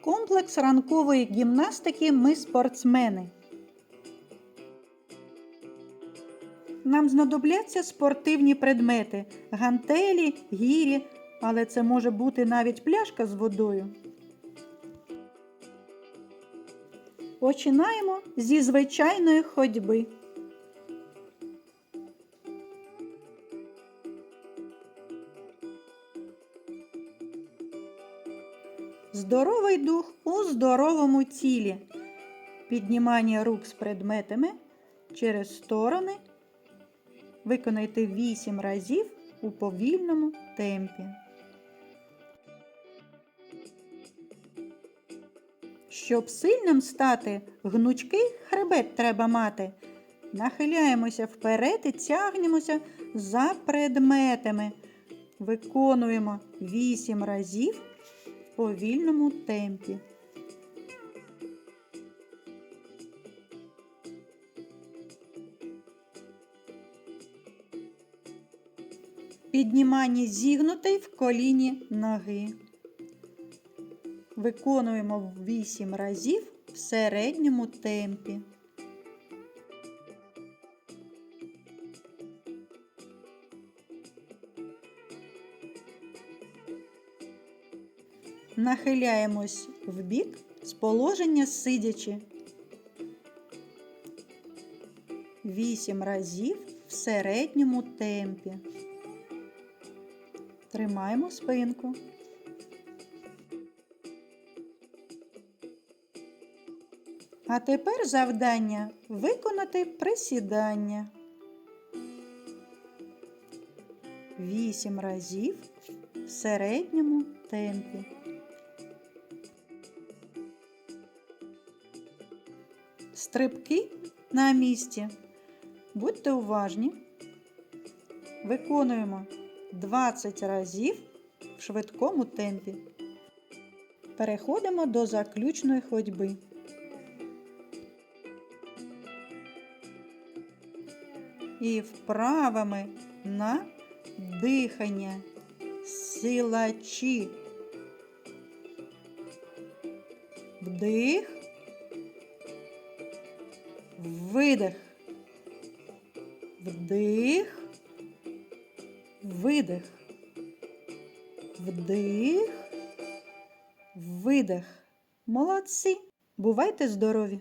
Комплекс ранкової гімнастики Ми спортсмени. Нам знадобляться спортивні предмети, гантелі, гірі, але це може бути навіть пляшка з водою. Починаємо зі звичайної ходьби. Здоровий дух у здоровому тілі. Піднімання рук з предметами через сторони. Виконайте 8 разів у повільному темпі. Щоб сильним стати, гнучкий хребет треба мати. Нахиляємося вперед і тягнемося за предметами. Виконуємо 8 разів повільному темпі. Піднімання зігнутої в коліні ноги. Виконуємо 8 разів в середньому темпі. Нахиляємось в бік з положення сидячи. 8 разів в середньому темпі. Тримаємо спинку. А тепер завдання виконати присідання. Вісім разів в середньому темпі. Стрибки на місці. Будьте уважні. Виконуємо 20 разів в швидкому темпі. Переходимо до заключної ходьби. І вправами на дихання. Силачі. Вдих. Видих. Вдих. Видих. Вдих. Видих. Молодці. Бувайте здорові!